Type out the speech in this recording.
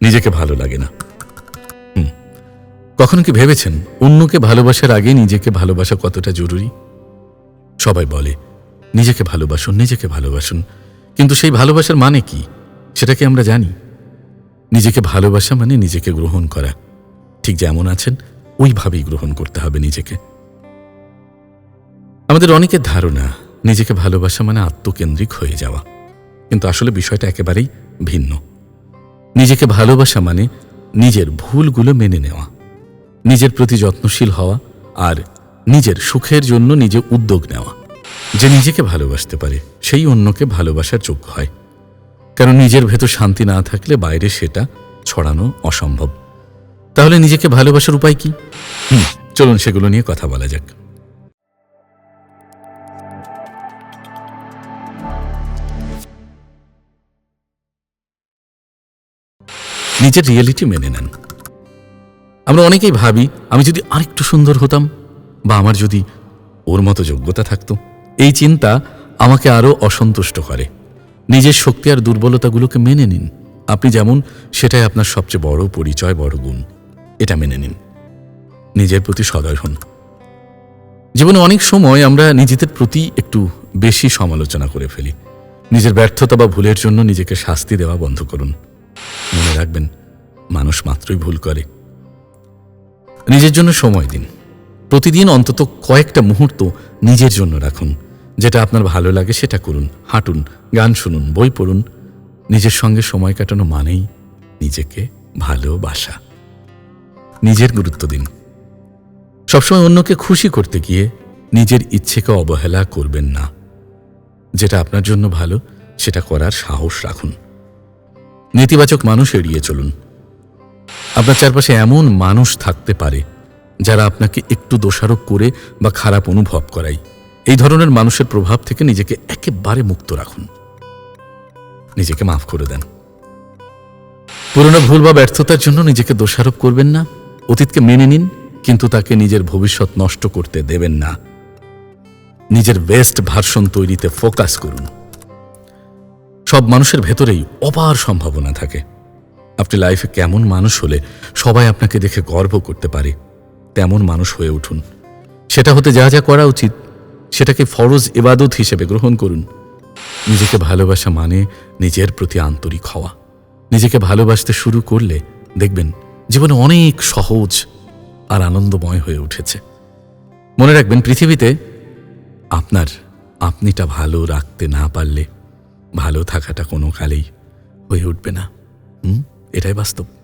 নিজেকে ভালো লাগে না। কখনো কি ভেবেছেন অন্যকে ভালোবাসার আগে নিজেকে ভালোবাসা কতটা জরুরি? সবাই বলে, নিজেকে ভালোবাসুন নিজেকে ভালোবাসুন। কিন্তু সেই ভালোবাসার মানে কি? সেটা কি আমরা জানি? নিজেকে ভালোবাসা মানে নিজেকে গ্রহণ করা। ঠিক যেমন আছেন, ওইভাবেই গ্রহণ করতে হবে নিজেকে। আমাদের অনেকের ধারণা, নিজেকে ভালোবাসা মানে আত্মকেন্দ্রিক হয়ে যাওয়া। কিন্তু আসলে বিষয়টা একেবারেই ভিন্ন। নিজেকে ভালোবাসা মানে নিজের ভুলগুলো মেনে নেওয়া, নিজের প্রতি যত্নশীল হওয়া আর নিজের সুখের জন্য নিজে উদ্যোগ নেওয়া। যে নিজেকে ভালোবাসতে পারে, সেই অন্যকে ভালোবাসার যোগ্য হয়। কারণ নিজের ভেতর শান্তি না থাকলে বাইরে সেটা ছড়ানো অসম্ভব। তাহলে নিজেকে ভালোবাসার উপায় কি? চলুন সেগুলো নিয়ে কথা বলা যাক। নিজের রিয়েলিটি মেনে নেন। আমরা অনেকেই ভাবি, আমি যদি আরেকটু সুন্দর হতাম, বা আমার যদি ওর মতো যোগ্যতা থাকতো। এই চিন্তা আমাকে আরও অসন্তুষ্ট করে। নিজের শক্তি আর দুর্বলতাগুলোকে মেনে নিন। আপনি যেমন, সেটাই আপনার সবচেয়ে বড় পরিচয়, বড় গুণ। এটা মেনে নিন। নিজের প্রতি সদয় হন। জীবনে অনেক সময় আমরা নিজেদের প্রতি একটু বেশি সমালোচনা করে ফেলি। নিজের ব্যর্থতা বা ভুলের জন্য নিজেকে শাস্তি দেওয়া বন্ধ করুন। মনে রাখবেন মানুষ মাত্রই ভুল করে। নিজের জন্য সময় দিন। প্রতিদিন অন্তত কয়েকটা মুহূর্ত নিজের জন্য রাখুন। যেটা আপনার ভালো লাগে সেটা করুন, হাঁটুন, গান শুনুন, বই পড়ুন। নিজের সঙ্গে সময় কাটানো মানেই নিজেকে ভালোবাসা। নিজের গুরুত্ব দিন। সবসময় অন্যকে খুশি করতে গিয়ে নিজের ইচ্ছেকে অবহেলা করবেন না। যেটা আপনার জন্য ভালো, সেটা করার সাহস রাখুন। নেতিবাচক মানুষ এড়িয়ে চলুন। আপনার চারপাশে এমন মানুষ থাকতে পারে যারা আপনাকে একটু দোষারোপ করে বা খারাপ অনুভব করাই এই ধরনের মানুষের প্রভাব থেকে নিজেকে একেবারে মুক্ত রাখুন। নিজেকে মাফ করে দেন। পুরনো ভুল বা ব্যর্থতার জন্য নিজেকে দোষারোপ করবেন না। অতীতকে মেনে নিন, কিন্তু তাকে নিজের ভবিষ্যৎ নষ্ট করতে দেবেন না। নিজের বেস্ট ভার্সন তৈরিতে ফোকাস করুন। সব মানুষের ভেতরেই অপার সম্ভাবনা থাকে। আপনি লাইফে কেমন মানুষ হলে সবাই আপনাকে দেখে গর্ব করতে পারে, তেমন মানুষ হয়ে উঠুন। সেটা হতে যা যা করা উচিত, সেটাকে ফরজ ইবাদত হিসেবে গ্রহণ করুন। নিজেকে ভালোবাসা মানে নিজের প্রতি আন্তরিক হওয়া। নিজেকে ভালোবাসতে শুরু করলে দেখবেন জীবনে অনেক সহজ আর আনন্দময় হয়ে উঠেছে। মনে রাখবেন, পৃথিবীতে আপনার আপনিটা ভালো রাখতে না পারলে ভালো থাকাটা কোনো কালেই হয়ে উঠবে না। হুম? এটাই বাস্তব।